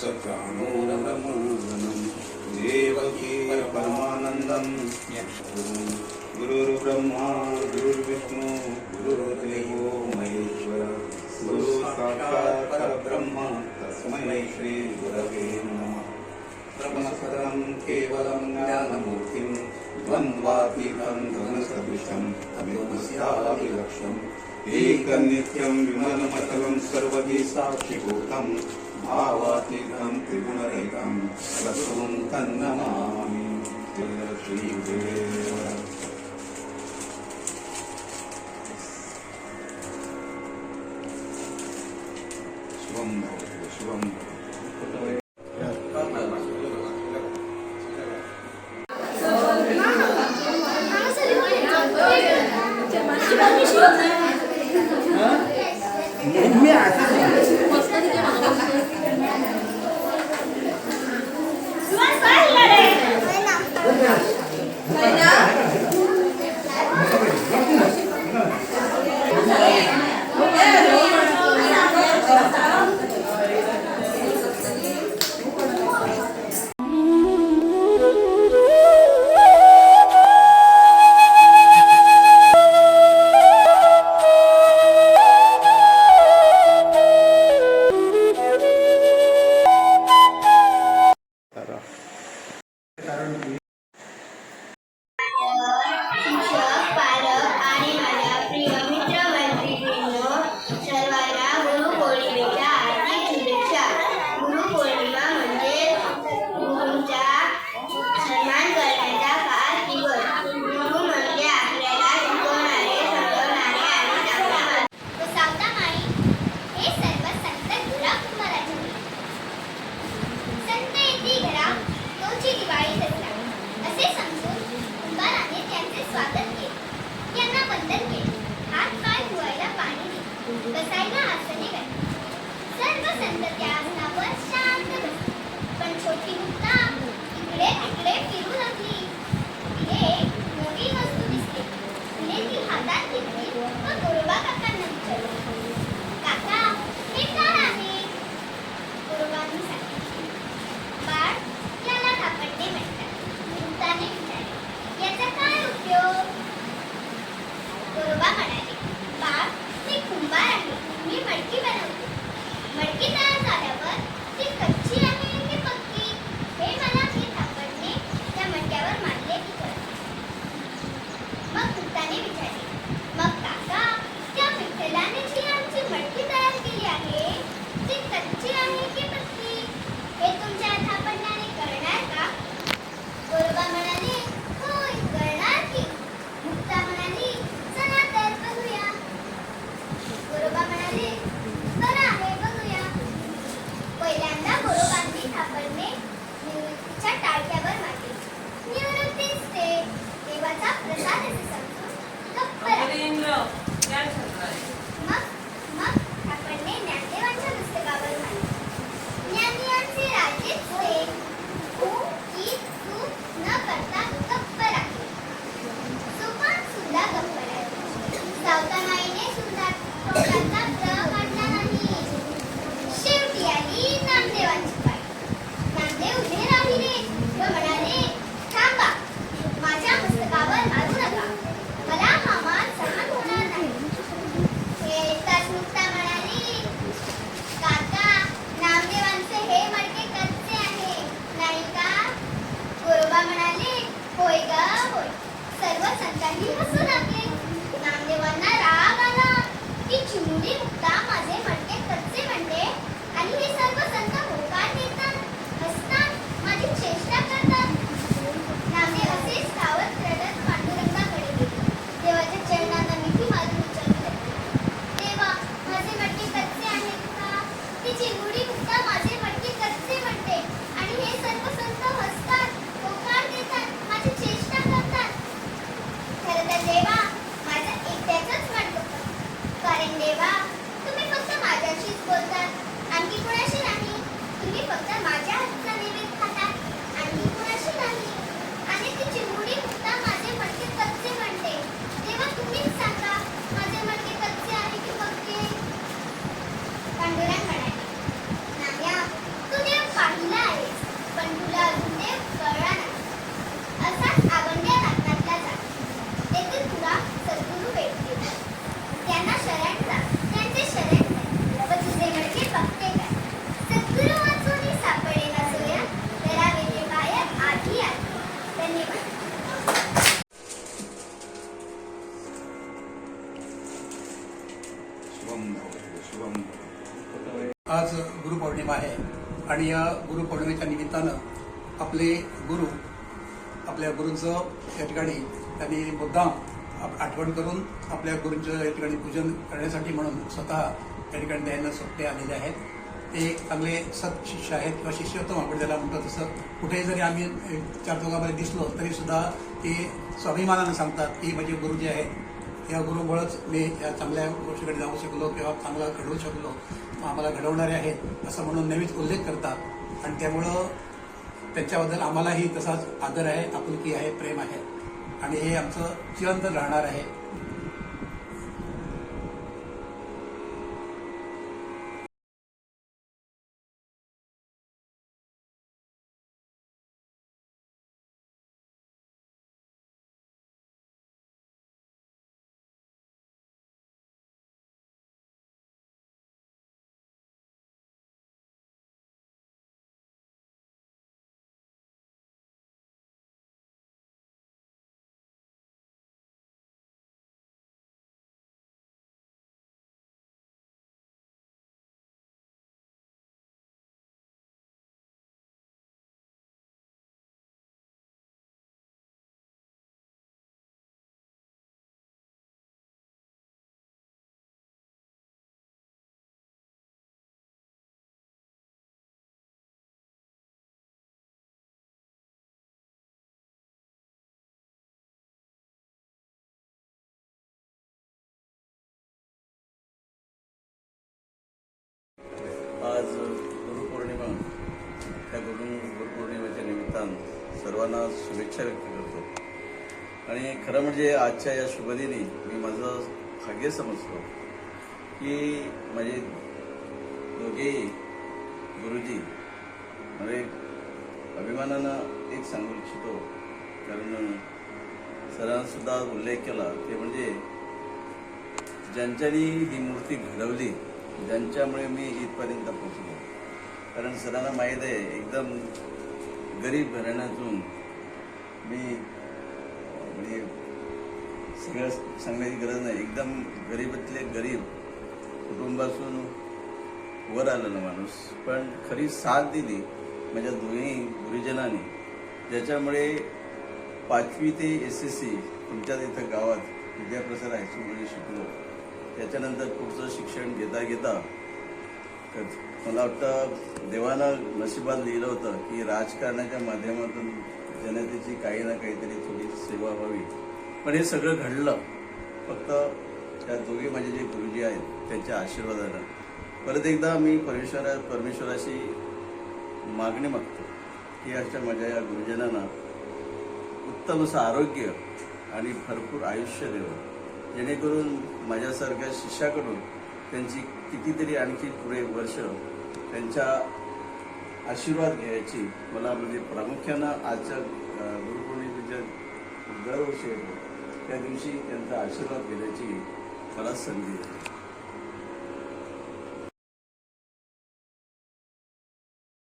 सत्सानोरमनोदनं देवकीपरमानन्दं गुरुर्ब्रह्मा गुरुर्विष्णु गुरुर्देवो महेश्वर। गुरु साक्षात् परब्रह्म तस्मै श्रीगुरवे नमः। ब्रह्मसदं केवलं ज्ञानमूर्तिं द्वन्द्वातीतं धनसदृशम् अभिमस्याभिलक्ष्यम् एकनित्यं विमलमतलं सर्वदि साक्षिभूतम्। ஆவாத்திகம் திகுணரைகம் ரசும் தன்னமாமி திருஷ்ரீதேவ சுபம் சுபம் Yeah, I think अंतर हात पाय धुवायला पाणी बसायला आसने घातली सर्व संत त्या आहे. आणि या गुरुपौर्णिमेच्या निमित्तानं आपले गुरु आपल्या गुरूंचं या ठिकाणी त्यांनी मुद्दाम आप- आठवण करून आपल्या गुरूंचं या ठिकाणी पूजन करण्यासाठी म्हणून स्वतः या ठिकाणी द्यायला सुट्टे आलेले आहेत. ते चांगले सत शिष्य आहेत किंवा शिष्यत्व आपण त्याला म्हणतो तसं. कुठेही जरी आम्ही चार चौघामध्ये दिसलो तरीसुद्धा ते स्वाभिमानानं सांगतात की म्हणजे गुरु जे आहेत. या गुरुमुळंच मी या चांगल्या गोष्टीकडे जाऊ शकलो किंवा चांगला घडवू शकलो. आम्हाला घडवणारे आहेत असं म्हणून नेहमीच उल्लेख करतात. आणि त्यामुळं त्यांच्याबद्दल आम्हालाही तसाच आदर आहे आपुलकी आहे प्रेम आहे. आणि हे आमचं चिरंतन राहणार आहे. आज गुरुपौर्णिमा त्या गुरु गुरुपौर्णिमेच्या निमित्तानं सर्वांना शुभेच्छा व्यक्त करतो. आणि खरं म्हणजे आजच्या या शुभदिनी मी माझं भाग्य समजतो की माझे दोघेही गुरुजी म्हणजे अभिमानानं एक सांगू इच्छितो. कारण सरांसुद्धा उल्लेख केला ते म्हणजे ज्यांच्यानी ही मूर्ती घडवली ज्यांच्यामुळे मी इथपर्यंत पोहोचलो. कारण सरांना माहीत आहे एकदम गरीब घराण्यातून मी म्हणजे सगळं सांगण्याची गरज नाही एकदम गरीबातले गरीब कुटुंबातून वर आलेला माणूस. पण खरी साथ दिली माझ्या दोन्ही गुरुजनांनी. ज्याच्यामुळे पाचवी ते एस एस सी तुमच्या इथं गावात विद्याप्रसार हायस्कूलमध्ये शिकलो. त्याच्यानंतर पुढचं शिक्षण घेता घेता मला वाटतं देवानं नशिबात लिहिलं होतं की राजकारणाच्या माध्यमातून जनतेची काही ना काहीतरी थोडी सेवा व्हावी. पण हे सगळं घडलं. फक्त त्या दोघे माझे जे गुरुजी आहेत त्यांच्या आशीर्वादानं. परत एकदा मी परमेश्वरा परमेश्वराशी मागणी मागतो की अशा माझ्या या गुरुजनांना उत्तम असं आरोग्य आणि भरपूर आयुष्य देवं. जेणेकरून माझ्यासारख्या शिष्याकडून त्यांची कितीतरी आणखी पुढे वर्ष त्यांच्या आशीर्वाद घ्यायची मला म्हणजे प्रामुख्यानं आजच्या गुरुपौर्णिमेच्या दरवर्षी त्या दिवशी त्यांचा आशीर्वाद घेण्याची मला संधी आहे.